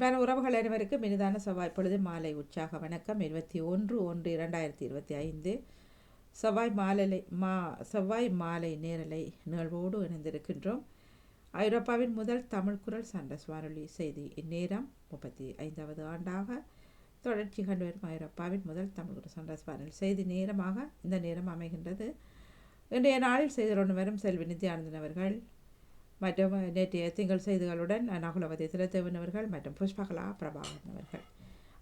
அன்பான உறவுகள் அனைவருக்கும் இனிதான செவ்வாய். பொழுது மாலை உற்சாக வணக்கம். இருபத்தி ஒன்று ஒன்று இரண்டாயிரத்தி இருபத்தி ஐந்து. செவ்வாய் மாலை மா செவ்வாய் மாலை நேரலை நிகழ்வோடு இணைந்திருக்கின்றோம். ஐரோப்பாவின் முதல் தமிழ் குரல் சண்டை வானொலி செய்தி இந்நேரம் முப்பத்தி ஐந்தாவது ஆண்டாக தொடர்ச்சி கண்டு வரும் ஐரோப்பாவின் முதல் தமிழ் குரல் சண்டை வானொலி செய்தி நேரமாக இந்த நேரம் அமைகின்றது. இன்றைய நாளில் செய்தி வரும் செல்வி நித்யானந்தன் அவர்கள் மற்றும் நேற்றைய திங்கள் செய்திகளுடன் நகுலவதி திலத்தேவன் அவர்கள் மற்றும் புஷ்பகலா பிரபாகரன் அவர்கள்.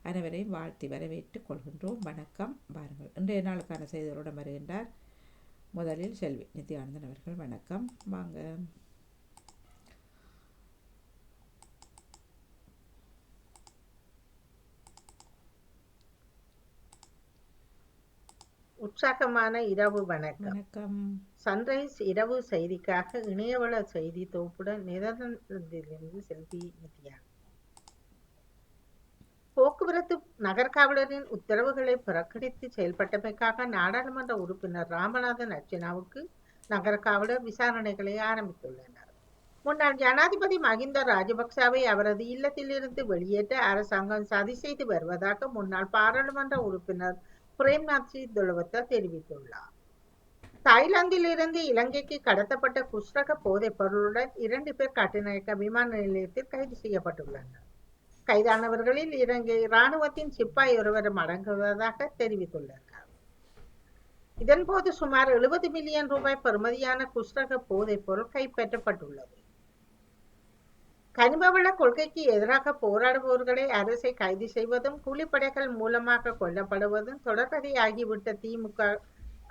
அனைவரையும் வாழ்த்தி வரவேற்றுக் கொள்கின்றோம். வணக்கம். பாருங்கள் இன்றைய நாளுக்கான செய்திகளுடன் வருகின்றார் முதலில் செல்வி நித்யானந்தன் அவர்கள். வணக்கம். வாங்க. உற்சாகமான இரவு வணக்கம். வணக்கம். சன்ரைஸ் இரவு செய்திக்காக இணையவள செய்தி தொகுப்புடன் நெதர்லாந்திலிருந்து செல்வி நித்யா. போக்குவரத்து நகர்காவலரின் உத்தரவுகளை புறக்கணித்து செயல்பட்டமைக்காக நாடாளுமன்ற உறுப்பினர் ராமநாதன் அர்ச்சனாவுக்கு நகரக்காவலர் விசாரணைகளை ஆரம்பித்துள்ளனர். முன்னாள் ஜனாதிபதி மகிந்த ராஜபக்சவை அவரது இல்லத்திலிருந்து வெளியேற்ற அரசாங்கம் சதி செய்து வருவதாக முன்னாள் பாராளுமன்ற உறுப்பினர் பிரேம்நாத் சி துலவத்த தெரிவித்துள்ளார். தாய்லாந்தில் இருந்து இலங்கைக்கு கடத்தப்பட்ட குஷ்ரக போதைப் பொருளுடன் இரண்டு பேர் கட்டுநாயக்க விமான நிலையத்தில் கைது செய்யப்பட்டுள்ளனர். கைதானவர்களில் இலங்கை இராணுவத்தின் சிப்பாய் ஒருவரும் அடங்குவதாக தெரிவித்துள்ளனர் இதன்போது சுமார் எழுபது மில்லியன் ரூபாய் பெறுமதியான குஷ்ரக போதைப் பொருள் கைப்பற்றப்பட்டுள்ளது. கனிமவள கொள்கைக்கு எதிராக போராடுபவர்களை அரசை கைது செய்வதும் கூலிப்படைகள் மூலமாக கொல்லப்படுவதும் தொடர்கதையாகிவிட்ட திமுக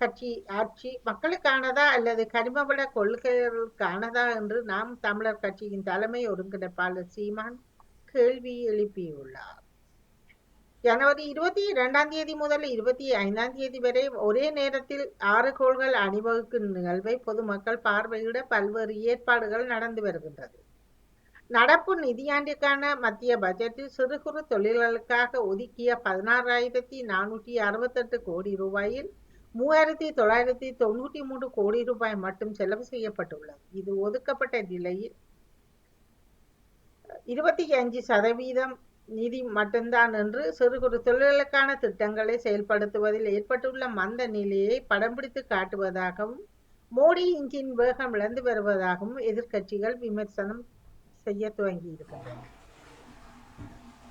கட்சி ஆட்சி மக்களுக்கானதா அல்லது கனிமவள கொள்கைகளுக்கானதா என்று நாம் தமிழர் கட்சியின் தலைமை ஒருங்கிணைப்பாளர் சீமான் கேள்வி எழுப்பியுள்ளார். ஜனவரி இருபத்தி இரண்டாம் தேதி முதல் இருபத்தி ஐந்தாம் தேதி வரை ஒரே நேரத்தில் ஆறு கோள்கள் அணிவகுக்கும் நிகழ்வை பொதுமக்கள் பார்வையிட பல்வேறு ஏற்பாடுகள் நடந்து வருகின்றது. நடப்பு நிதியாண்டிற்கான மத்திய பட்ஜெட்டில் சிறு குறு தொழில்களுக்காக ஒதுக்கிய பதினாறாயிரத்தி நானூற்றி அறுபத்தெட்டு கோடி ரூபாயில் மூவாயிரத்தி தொள்ளாயிரத்தி தொண்ணூற்றி மூன்று கோடி ரூபாய் மட்டும் செலவு செய்யப்பட்டுள்ளது. இது ஒதுக்கப்பட்ட நிலையில் இருபத்தி அஞ்சு சதவீதம் நிதி மட்டும்தான் என்று சிறு குறு தொழில்களுக்கான திட்டங்களை செயல்படுத்துவதில் ஏற்பட்டுள்ள மந்த நிலையை படம் பிடித்து காட்டுவதாகவும் மோடி இன்ஜின் வேகம் இழந்து வருவதாகவும் எதிர்க்கட்சிகள் விமர்சனம் செய்ய துவங்கி இருக்கின்றன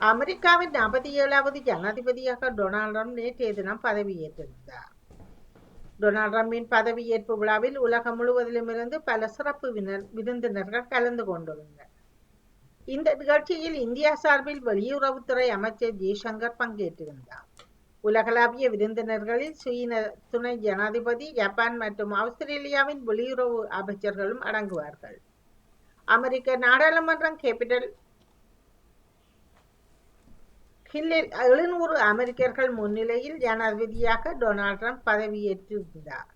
அமெரிக்காவின் நாற்பத்தி ஏழாவது ஜனாதிபதியாக டொனால்ட் ட்ரம்ப் நேற்றைய தினம் பதவியேற்றிருந்தார் டொனால்ட் ட்ரம்பின் பதவியேற்பு விழாவில் உலகம் முழுவதிலும் இருந்து பல சிறப்பு விருந்தினர்கள் கலந்து கொண்டுள்ளனர் இந்த நிகழ்ச்சியில் இந்தியா சார்பில் வெளியுறவுத்துறை அமைச்சர் ஜெய்சங்கர் பங்கேற்றிருந்தார் உலகளாவிய விருந்தினர்களில் சுயின துணை ஜனாதிபதி ஜப்பான் மற்றும் ஆஸ்திரேலியாவின் வெளியுறவு அமைச்சர்களும் அடங்குவார்கள் அமெரிக்க நாடாளுமன்றம் கேபிட்டல். ஹில்லில் எழுநூறு அமெரிக்கர்கள் முன்னிலையில் ஜனாதிபதியாக டொனால்ட் ட்ரம்ப் பதவியேற்றிருந்தார்.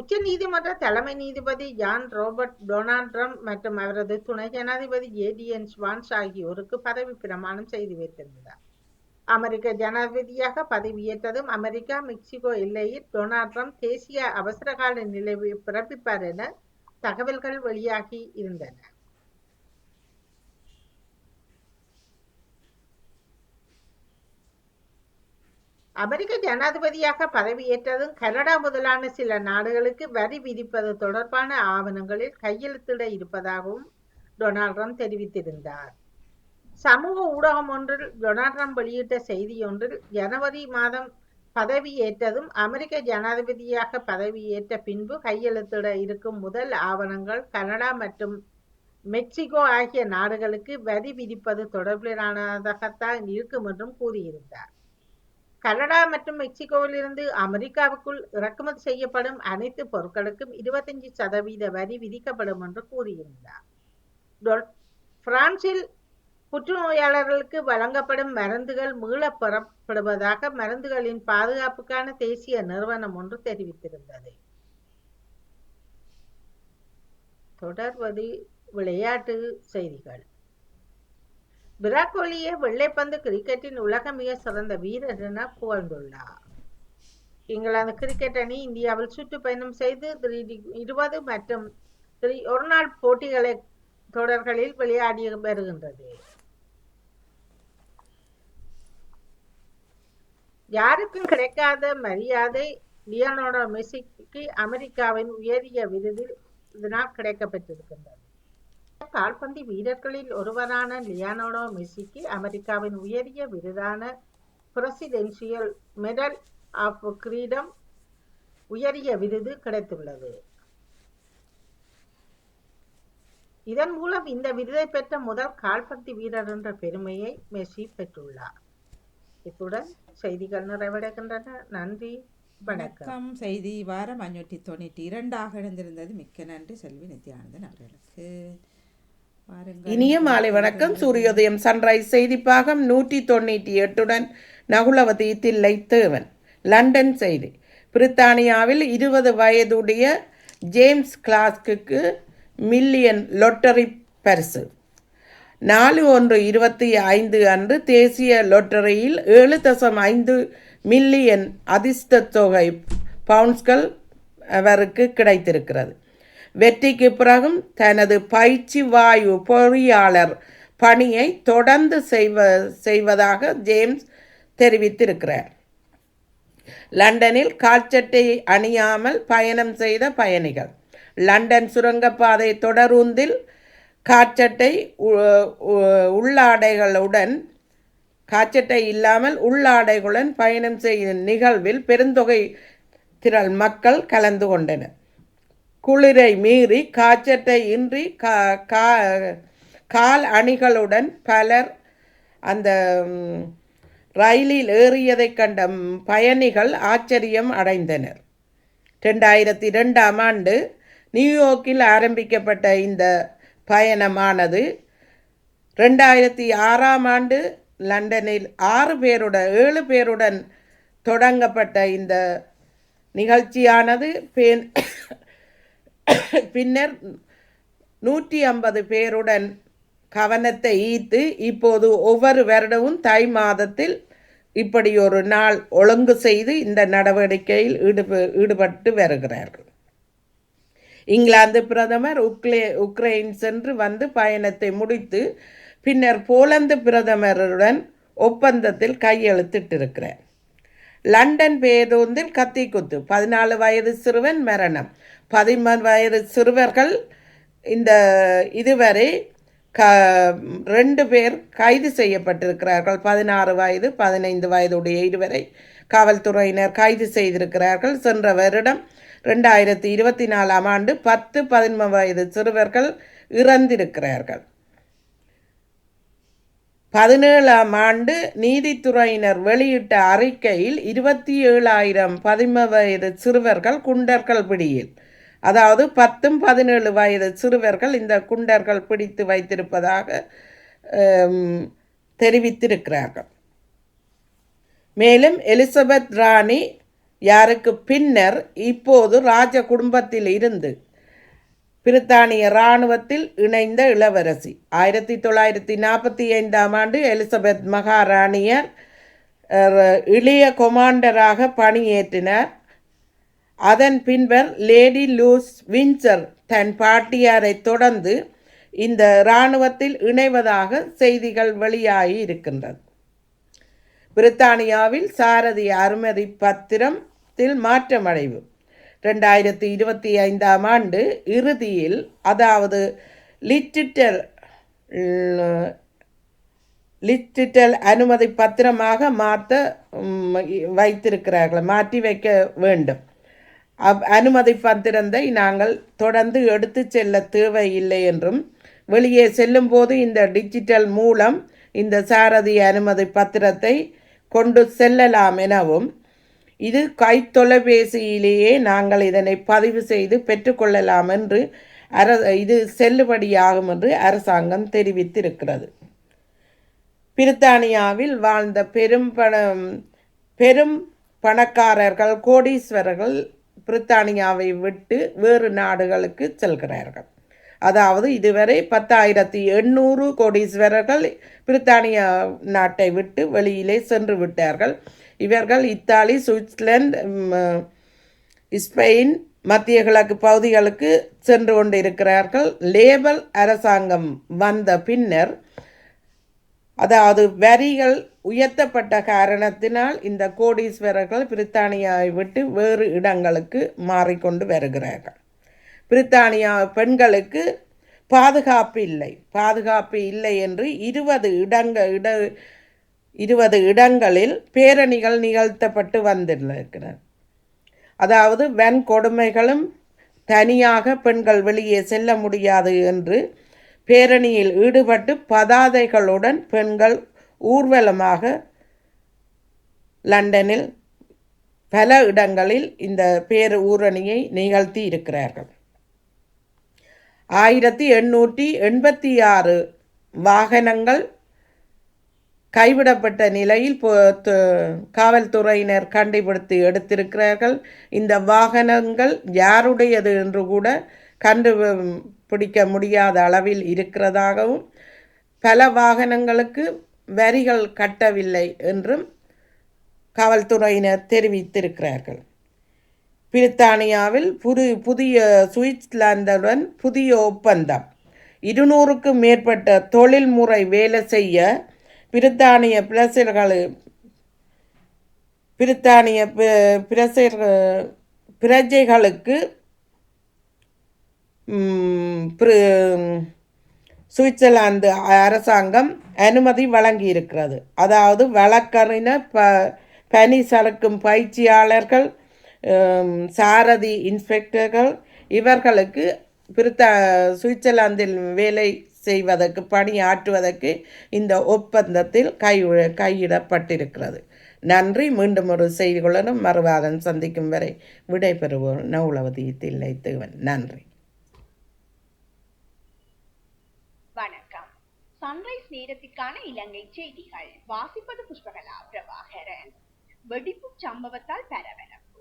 உச்ச நீதிமன்ற தலைமை நீதிபதி ஜான் ரோபர்ட் டொனால்ட் ட்ரம்ப் மற்றும் அவரது துணை ஜனாதிபதி ஏடிஎன் ஸ்வான்ஸ் ஆகியோருக்கு பதவி பிரமாணம் செய்து வைத்திருந்தார். அமெரிக்க ஜனாதிபதியாக பதவியேற்றதும் அமெரிக்கா மெக்சிகோ எல்லையில் டொனால்ட் ட்ரம்ப் தேசிய அவசரகால நிலை பிறப்பிப்பார் என தகவல்கள் வெளியாகி இருந்தன. அமெரிக்க ஜனாதிபதியாக பதவியேற்றதும் கனடா முதலான சில நாடுகளுக்கு வரி விதிப்பது தொடர்பான ஆவணங்களில் கையெழுத்திட இருப்பதாகவும் டொனால்ட் ட்ரம்ப் தெரிவித்திருந்தார். சமூக ஊடகம் ஒன்றில் டொனால்ட் ட்ரம்ப் வெளியிட்ட செய்தி ஒன்றில் ஜனவரி மாதம் பதவியேற்றதும் அமெரிக்க ஜனாதிபதியாக பதவியேற்ற பின்பு கையெழுத்திட இருக்கும் முதல் ஆவணங்கள் கனடா மற்றும் மெக்சிகோ ஆகிய நாடுகளுக்கு வரி விதிப்பது தொடர்பிலானதாகத்தான் இருக்கும் என்றும் கூறியிருந்தார். கனடா மற்றும் மெக்சிகோவிலிருந்து அமெரிக்காவுக்குள் இறக்குமதி செய்யப்படும் அனைத்து பொருட்களுக்கும் இருபத்தஞ்சு சதவீத வரி விதிக்கப்படும் என்று கூறியிருந்தார். பிரான்சில் புற்றுநோயாளர்களுக்கு வழங்கப்படும் மருந்துகள் மீளப் பெறப்படுவதாக மருந்துகளின் பாதுகாப்புக்கான தேசிய நிறுவனம் ஒன்று தெரிவித்திருந்தது. தொடர்வது விளையாட்டு செய்திகள். விராட் கோலியை வெள்ளைப்பந்து கிரிக்கெட்டின் உலக மிக சிறந்த வீரர் என புகழ்ந்துள்ளார். இங்கிலாந்து கிரிக்கெட் அணி இந்தியாவில் சுற்றுப்பயணம் செய்து இருபது மற்றும் ஒருநாள் போட்டிகளை தொடர்களில் விளையாடி வருகின்றது. யாருக்கும் கிடைக்காத மரியாதை லியோனார்டோ மெஸ்ஸிக்கு அமெரிக்காவின் உயரிய விருது இதனால் கிடைக்கப்பெற்றிருக்கின்றது கால்பந்து வீரர்களில் ஒருவரான லியானோடோ மெஸ்ஸிக்கு அமெரிக்காவின் உயரிய விருதான பிரசிடென்சியல் மெடல் ஆஃப் கிரீடம் உயரிய விருது கிடைத்துள்ளது. இதன் மூலம் இந்த விருதை பெற்ற முதல் கால்பந்து வீரர் என்ற பெருமையை மெஸ்ஸி பெற்றுள்ளார். இத்துடன் செய்திகள் நிறைவடைகின்றன. நன்றி. வணக்கம். செய்தி வாரம் அஞ்சூற்றி தொண்ணூற்றி இரண்டாக இணைந்திருந்தது. மிக்க நன்றி. செல்வி நித்யானந்தன் அவர்களுக்கு. இனிய மாலை வணக்கம். சூரியோதயம் சன்ரைஸ் செய்திப்பாகம் நூற்றி தொண்ணூற்றி எட்டுடன் நகுலவதி தில்லை தேவன். லண்டன் செய்தி. பிரித்தானியாவில் இருபது வயதுடைய ஜேம்ஸ் கிளாஸ்க்கு மில்லியன் லொட்டரி பரிசு. நாலு ஒன்று இருபத்தி ஐந்து அன்று தேசிய லொட்டரியில் ஏழு தசம் ஐந்து மில்லியன் அதிர்ஷ்ட தொகை பவுன்ஸ்கள் அவருக்கு கிடைத்திருக்கிறது. வெற்றிக்கு பிறகும் தனது பயிற்சி வாயு பொறியாளர் பணியை தொடர்ந்து செய்வ செய்வதாக ஜேம்ஸ் தெரிவித்திருக்கிறார். லண்டனில் கால்ச்சட்டை அணியாமல் பயணம் செய்த பயணிகள். லண்டன் சுரங்கப்பாதை தொடருந்தில் காச்சட்டை உ- உள்ளாடைகளுடன் காற்றட்டை இல்லாமல் உள்ளாடைகளுடன் பயணம் செய்யும் நிகழ்வில் பெருந்தொகை திரள் மக்கள் கலந்து கொண்டனர். குளிரை மீறி காற்றட்டை இன்றி கா கா- கால் அணிகளுடன் பலர் அந்த ரயிலில் ஏறியதைக் கண்ட பயணிகள் ஆச்சரியம் அடைந்தனர். ரெண்டாயிரத்தி ரெண்டாம் ஆண்டு நியூயார்க்கில் ஆரம்பிக்கப்பட்ட இந்த பயணமானது. ரெண்டாயிரத்தி ஆறாம் ஆண்டு லண்டனில் ஆறு பேருடன் ஏழு பேருடன் தொடங்கப்பட்ட இந்த நிகழ்ச்சியானது. பெண் பின்னர் நூற்றி ஐம்பது பேருடன் கவனத்தை ஈர்த்து இப்போது ஒவ்வொரு வருடமும் தை மாதத்தில் இப்படி ஒரு நாள் ஒழுங்கு செய்து இந்த நடவடிக்கையில் ஈடுப ஈடுபட்டு வருகிறார்கள். இங்கிலாந்து பிரதமர் உக்லே உக்ரைன் சென்று வந்து பயணத்தை முடித்து பின்னர் போலந்து பிரதமருடன் ஒப்பந்தத்தில் கையெழுத்திட்டிருக்கிறார். லண்டன் பேருந்தில் கத்திக்குத்து பதினாலு வயது சிறுவன் மரணம். பதிமூணு வயது சிறுவர்கள் இந்த இதுவரை க ரெண்டு பேர் கைது செய்யப்பட்டிருக்கிறார்கள். பதினாறு வயது பதினைந்து வயதுடைய இருவரை காவல்துறையினர் கைது செய்திருக்கிறார்கள். சென்ற வருடம் ரெண்டாயிரத்தி இருபத்தி நாலாம் ஆண்டு பத்து பதின்ம வயது சிறுவர்கள் இறந்திருக்கிறார்கள். பதினேழாம் ஆண்டு நீதித்துறையினர் வெளியிட்ட அறிக்கையில் இருபத்தி ஏழாயிரம் பதிம வயது சிறுவர்கள் குண்டர்கள் பிடியில். அதாவது பத்தும் பதினேழு வயது சிறுவர்கள் இந்த குண்டர்கள் பிடித்து வைத்திருப்பதாக தெரிவித்திருக்கிறார்கள். மேலும் எலிசபெத் ராணி யாருக்கு பின்னர் இப்போது ராஜ குடும்பத்தில் இருந்து பிரித்தானிய இராணுவத்தில் இணைந்த இளவரசி. ஆயிரத்தி தொள்ளாயிரத்தி நாற்பத்தி ஐந்தாம் ஆண்டு எலிசபெத் மகாராணியர் இளைய கொமாண்டராக பணியேற்றினார். அதன் பின்பர் லேடி லூஸ் வின்சர் தன் பாட்டியாரை தொடர்ந்து இந்த இராணுவத்தில் இணைவதாக செய்திகள் வெளியாகி இருக்கின்றது. பிரித்தானியாவில் சாரதி அனுமதி பத்திரத்தில் மாற்றமடைவு. ரெண்டாயிரத்தி இருபத்தி ஐந்தாம் ஆண்டு இறுதியில் அதாவது லிட்டிட்டல் லிட்டிட்டல் அனுமதி பத்திரமாக மாற்ற வைத்திருக்கிறார்கள் மாற்றி வைக்க வேண்டும். அவ் அனுமதி பத்திரத்தை நாங்கள் தொடர்ந்து எடுத்து செல்ல தேவையில்லை என்றும் வெளியே செல்லும்போது இந்த டிஜிட்டல் மூலம் இந்த சாரதி அனுமதி பத்திரத்தை கொண்டு செல்லலாம் எனவும் இது கைத்தொலைபேசியிலேயே நாங்கள் இதனை பதிவு செய்து பெற்றுக்கொள்ளலாம் என்று அர இது செல்லுபடியாகும் என்று அரசாங்கம் தெரிவித்திருக்கிறது. பிரித்தானியாவில் வாழ்ந்த பெரும் பணம் பெரும் பணக்காரர்கள் கோடீஸ்வரர்கள் பிரித்தானியாவை விட்டு வேறு நாடுகளுக்கு செல்கிறார்கள். அதாவது இதுவரை பத்தாயிரத்தி எண்ணூறு கோடீஸ்வரர்கள் பிரித்தானியா நாட்டை விட்டு வெளியிலே சென்று விட்டார்கள். இவர்கள் இத்தாலி சுவிட்சர்லாந்து ஸ்பெயின் மத்திய கிழக்கு பகுதிகளுக்கு சென்று கொண்டிருக்கிறார்கள். லேபல் அரசாங்கம் வந்த பின்னர் அதாவது வரிகள் உயர்த்தப்பட்ட காரணத்தினால் இந்த கோடீஸ்வரர்கள் பிரித்தானியாவை விட்டு வேறு இடங்களுக்கு மாறிக்கொண்டு வருகிறார்கள். பிரித்தானியா பெண்களுக்கு பாதுகாப்பு இல்லை. பாதுகாப்பு இல்லை என்று இருபது இடங்கள் இட இருபது இடங்களில் பேரணிகள் நிகழ்த்தப்பட்டு வந்திருக்கிறார். அதாவது வன்கொடுமைகளும் தனியாக பெண்கள் வெளியே செல்ல முடியாது என்று பேரணியில் ஈடுபட்டு பதாதைகளுடன் பெண்கள் ஊர்வலமாக லண்டனில் பல இடங்களில் இந்த பேர் ஊரணியை நிகழ்த்தி இருக்கிறார்கள். ஆயிரத்தி எண்ணூற்றி எண்பத்தி ஆறு வாகனங்கள் கைவிடப்பட்ட நிலையில் காவல்துறையினர் கண்டுபிடித்து எடுத்திருக்கிறார்கள். இந்த வாகனங்கள் யாருடையது என்று கூட கண்டு பிடிக்க முடியாத அளவில் இருக்கிறதாகவும் பல வாகனங்களுக்கு வரிகள் கட்டவில்லை என்றும் காவல்துறையினர் தெரிவித்திருக்கிறார்கள். பிரித்தானியாவில் புது புதிய சுவிட்சர்லாந்துடன் புதிய ஒப்பந்தம். இருநூறுக்கும் மேற்பட்ட தொழில்முறை வேலை செய்ய பிரித்தானிய பிரசர்கள் பிரித்தானிய பி- பிரசர்கள் பிரஜைகளுக்கு சுவிட்சர்லாந்து அரசாங்கம் அனுமதி வழங்கியிருக்கிறது. அதாவது வழக்கறிஞர் ப பனி சறுக்கும் பயிற்சியாளர்கள் சாரதி இன்ஸ்பெக்டர்கள் இவர்களுக்கு பிரித்தா சுவிட்சர்லாந்தில் வேலை செய்வதற்கு பணியாற்றுவதற்கு இந்த ஒப்பந்தத்தில் கை கையிடப்பட்டிருக்கிறது. நன்றி. மீண்டும் ஒரு செய்திகளுடன் மறுவாதம் சந்திக்கும் வரை விடைபெறுவோர் நவுலவதி தில்லை தேவன். நன்றி. வணக்கம். சன்ரைஸ் நேரத்திற்கான இலங்கை செய்திகள். வாசிப்பது புஷ்பகலா பிரபாகரன். வெடிப்பு சம்பவத்தால் பரபரப்பு.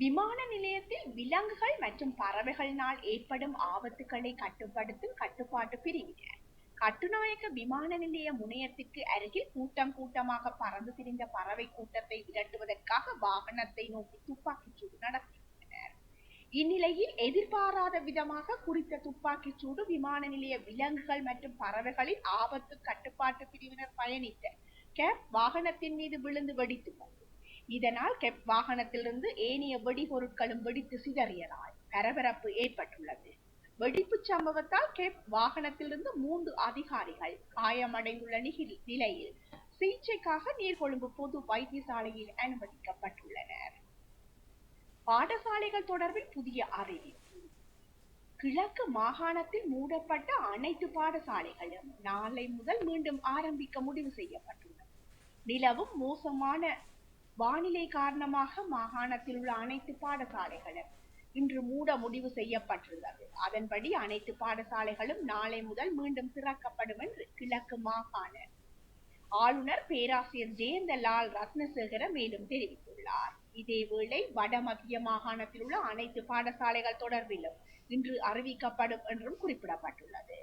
விமான நிலையத்தில் விலங்குகள் மற்றும் பறவைகளினால் ஏற்படும் ஆபத்துக்களை கட்டுப்படுத்தும் கட்டுப்பாட்டு பிரிவினர் கட்டுநாயக்க விமான நிலைய முனையத்திற்கு அருகில் கூட்டம் கூட்டமாக பறந்து திரிந்த பறவை கூட்டத்தை விரட்டுவதற்காக வாகனத்தை நோக்கி துப்பாக்கிச் சூடு நடத்தினர் இந்நிலையில் எதிர்பாராத விதமாக குறித்த துப்பாக்கிச் சூடு விமான நிலைய விலங்குகள் மற்றும் பறவைகளின் ஆபத்து கட்டுப்பாட்டு பிரிவினர் பயணித்த கேப் வாகனத்தின் மீது விழுந்து வெடித்துள்ளது. இதனால் கெப் வாகனத்திலிருந்து ஏனைய வெடிபொருட்களும் வெடித்து சிதறியதால் பரபரப்பு ஏற்பட்டுள்ளது. வெடிப்பு சம்பவத்தால் கேப் வாகனத்திலிருந்து மூன்று அதிகாரிகள் காயமடைந்துள்ள நிலையில் சிகிச்சைக்காக நீர்கொழும்பு பொது வைத்தியசாலையில் அனுமதிக்கப்பட்டுள்ளனர். பாடசாலைகள் தொடர்பில் புதிய அறிவிப்பு. கிழக்கு மாகாணத்தில் மூடப்பட்ட அனைத்து பாடசாலைகளும் நாளை முதல் மீண்டும் ஆரம்பிக்க முடிவு செய்யப்பட்டுள்ளது. நிலவும் மோசமான வானிலை காரணமாக மாகாணத்தில் உள்ள அனைத்து பாடசாலைகளும் இன்று மூட முடிவு செய்யப்பட்டுள்ளது. அதன்படி அனைத்து பாடசாலைகளும் நாளை முதல் மீண்டும் திறக்கப்படும் என்று கிழக்கு மாகாண ஆளுநர் பேராசிரியர் ஜெயந்தலால் ரத்னசேகர மேலும் தெரிவித்துள்ளார். இதேவேளை வடமத்திய மாகாணத்தில் உள்ள அனைத்து பாடசாலைகள் தொடர்பிலும் இன்று அறிவிக்கப்படும் என்றும் குறிப்பிடப்பட்டுள்ளது.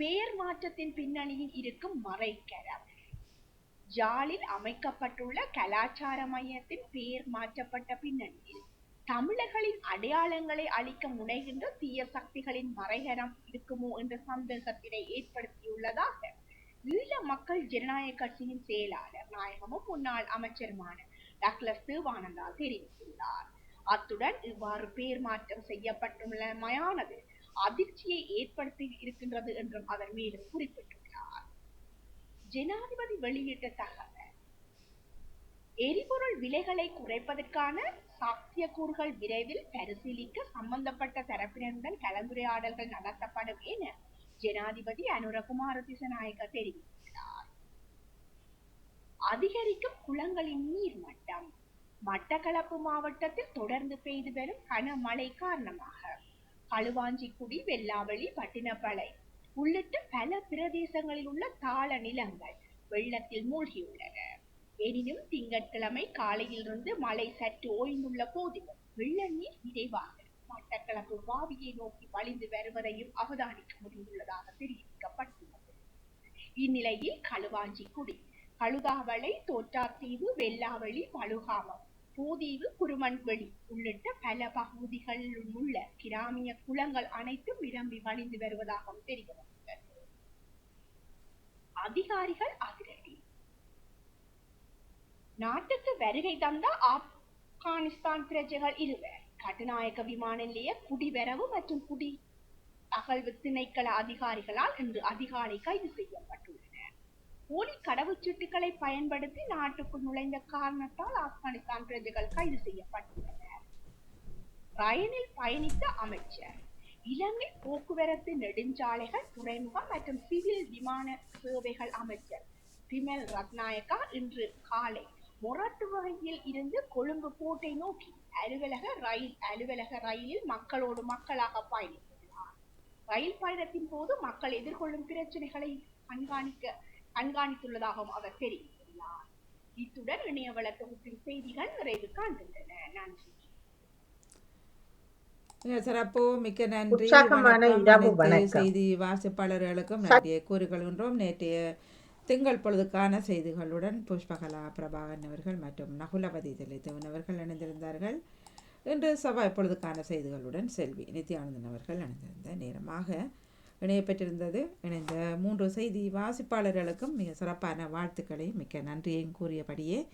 பெயர் மாற்றத்தின் பின்னணியில் இருக்கும் மறைக்கரம். ஜாலில் அமைக்கப்பட்டுள்ள கலாச்சார மையத்தின் பெயர் மாற்றப்பட்ட பின்னணியில் தமிழர்களின் அடையாளங்களை அழிக்க முனைகின்ற தீய சக்திகளின் மறைகரம் இருக்குமோ என்ற சந்தேகத்தினை ஏற்படுத்தியுள்ளதாக ஈழ மக்கள் ஜனநாயக கட்சியின் செயலாளர் நாயகமும் முன்னாள் அமைச்சருமான டாக்டர் சிவானந்தா தெரிவித்துள்ளார். அத்துடன் இவ்வாறு பேர் மாற்றம் செய்யப்பட்டுள்ள மயானது அதிர்ச்சியை ஏற்படுத்தி இருக்கின்றது என்றும் அவர் மேலும் குறிப்பிட்டுள்ளார். ஜனாதிபதி வெளியிட்ட தகவல் எரிபொருள் விலைகளை குறைப்பதற்கான சாத்தியக்கூறுகள் விரைவில் பரிசீலிக்க சம்பந்தப்பட்ட தரப்பினருடன் கலந்துரையாடல்கள் நடத்தப்படும் என ஜனாதிபதி அனுரகுமார திசநாயக தெரிவித்துள்ளார். அதிகரிக்கும் குளங்களின் நீர் மட்டம் மட்டக்களப்பு மாவட்டத்தில் தொடர்ந்து பெய்து வரும் கனமழை காரணமாக. களுவாஞ்சிக்குடி வெள்ளாவளி பட்டினப்பளை உள்ளிட்ட பல பிரதேசங்களில் உள்ள தாள நிலங்கள் வெள்ளத்தில் மூழ்கியுள்ளன. எனினும் திங்கட்கிழமை காலையிலிருந்து மழை சற்று ஓய்ந்துள்ள போதிலும் வெள்ள நீர் விரைவாக மட்டக்களப்பு வாவியை நோக்கி வழிந்து வருவதையும் அவதானிக்க முடிந்துள்ளதாக தெரிவிக்கப்பட்டுள்ளது. இந்நிலையில் களுவாஞ்சிக்குடி கழுதாவளை தோற்றாத்தீவு வெள்ளாவளி பழுகாமம் பூதீவு குருமன்வெளி உள்ளிட்ட பல பகுதிகளில் உள்ள கிராமிய குளங்கள் அனைத்தும் நிரம்பி வழிந்து வருவதாகவும் தெரிவித்துள்ளது அதிகாரிகள் அதிரடி. நாட்டுக்கு வருகை தந்த ஆப்கானிஸ்தான் பிரஜைகள் இருவர் கட்டுநாயக்க விமான நிலைய குடிவரவு மற்றும் குடி அகழ்வு திணைக்கள அதிகாரிகளால் இன்று அதிகாலை கைது செய்யப்பட்டுள்ளனர். போலி கடவுச்சீட்டுகளை பயன்படுத்தி நாட்டுக்குள் நுழைந்த காரணத்தால் ஆப்கானிஸ்தான் பிரஜைகள் கைது செய்யப்பட்டுள்ளனர். ரயிலில் பயணித்த அமைச்சர் இலங்கை போக்குவரத்து நெடுஞ்சாலைகள் துறைமுகம் மற்றும் சிவில் விமான சேவைகள் அமைச்சர் பிமல் ரத்நாயக்கா இன்று காலை மொரட்டுவகையில் இருந்து கொழும்பு கோட்டை நோக்கி அலுவலக ரயில் அலுவலக ரயிலில் மக்களோடு மக்களாக பயணித்துள்ளார். ரயில் பயணத்தின் போது மக்கள் எதிர்கொள்ளும் பிரச்சனைகளை கண்காணிக்க கண்காணித்துள்ளதாகவும் அவர் தெரிவித்துள்ளார். இத்துடன் இணையவள தொகுப்பின் செய்திகள் நிறைவு காண்கின்றன. நன்றி. சிறப்பு மிக்க நன்றி. செய்தி வாசிப்பாளர்களுக்கும் நன்றியை கூறிக்கொள்கின்றோம் நேற்றைய திங்கள் பொழுதுக்கான செய்திகளுடன் புஷ்பகலா பிரபாகரன் அவர்கள் மற்றும் நகுலவதி தெளித்தவன் அவர்கள் இணைந்திருந்தார்கள். இன்று செவ்வாய் பொழுதுக்கான செய்திகளுடன் செல்வி நித்யானந்தன் அவர்கள் இணைந்திருந்த நேரமாக இணையப்பெற்றிருந்தது. இணைந்த மூன்று செய்தி வாசிப்பாளர்களுக்கும் மிக சிறப்பான வாழ்த்துக்களை மிக்க நன்றியையும் கூறியபடியே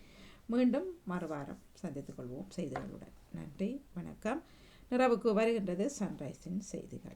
மீண்டும் மறுவாரம் சந்தித்துக் கொள்வோம் செய்திகளுடன். நன்றி வணக்கம். நிறவுக்கு வருகின்றது சன்ரைஸின் செய்திகள்.